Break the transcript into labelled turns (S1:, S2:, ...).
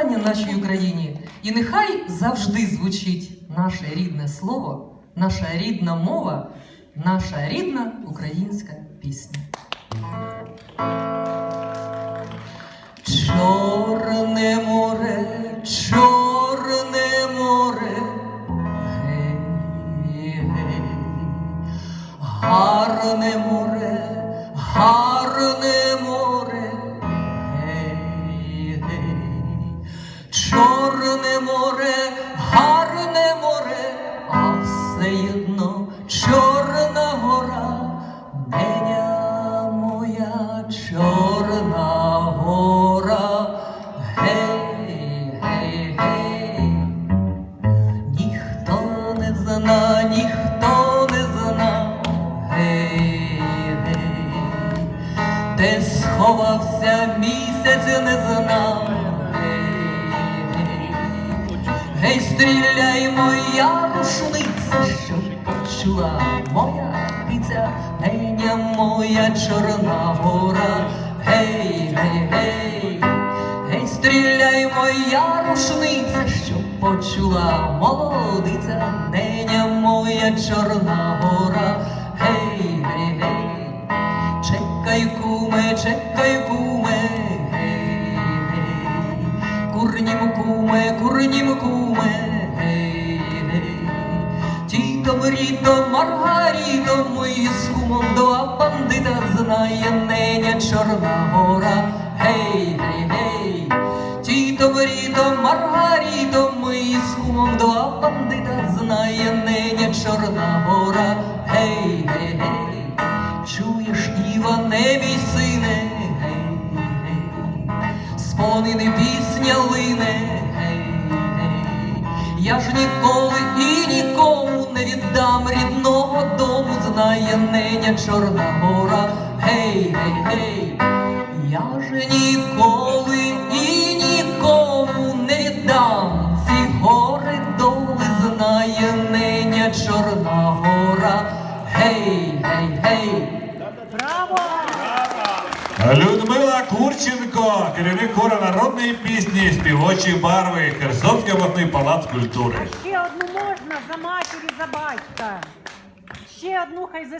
S1: процвітання нашій Україні. І нехай завжди звучить наше рідне слово, наша рідна мова, наша рідна українська пісня. Чорне море, чорне море, гей, гей, гарне море, де сховався місяць не зна, гей, стріляй, моя рушниця, що почула моя киця, неня моя чорна гора, гей, гей, гей. Гей, стріляй, моя рушниця, що почула молодиця, неня моя чорна гора, куме, чекай, куме, гей, гей, курнім куме, курнім куме, гей, гей, тітом рідом, Маргарітом, мої з кумом два бандита знає неня чорна гора, гей, гей, гей, тітом рідом, Маргарітом, мої з кумом два бандита знає неня чорна гора, гей, гей, гей, чуєш, Іване, мій сине, гей, гей, спонини пісня лине, гей, гей, я ж ніколи і нікому не віддам рідного дому, знає неня Чорна гора, гей, гей, гей, я ж ніколи гей.
S2: Людмила Курченко, керівник хору народної пісні, співочі барви, Херсонський обласний палац культури.
S3: Ще одну можна за матір і за батька. Ще одну хай за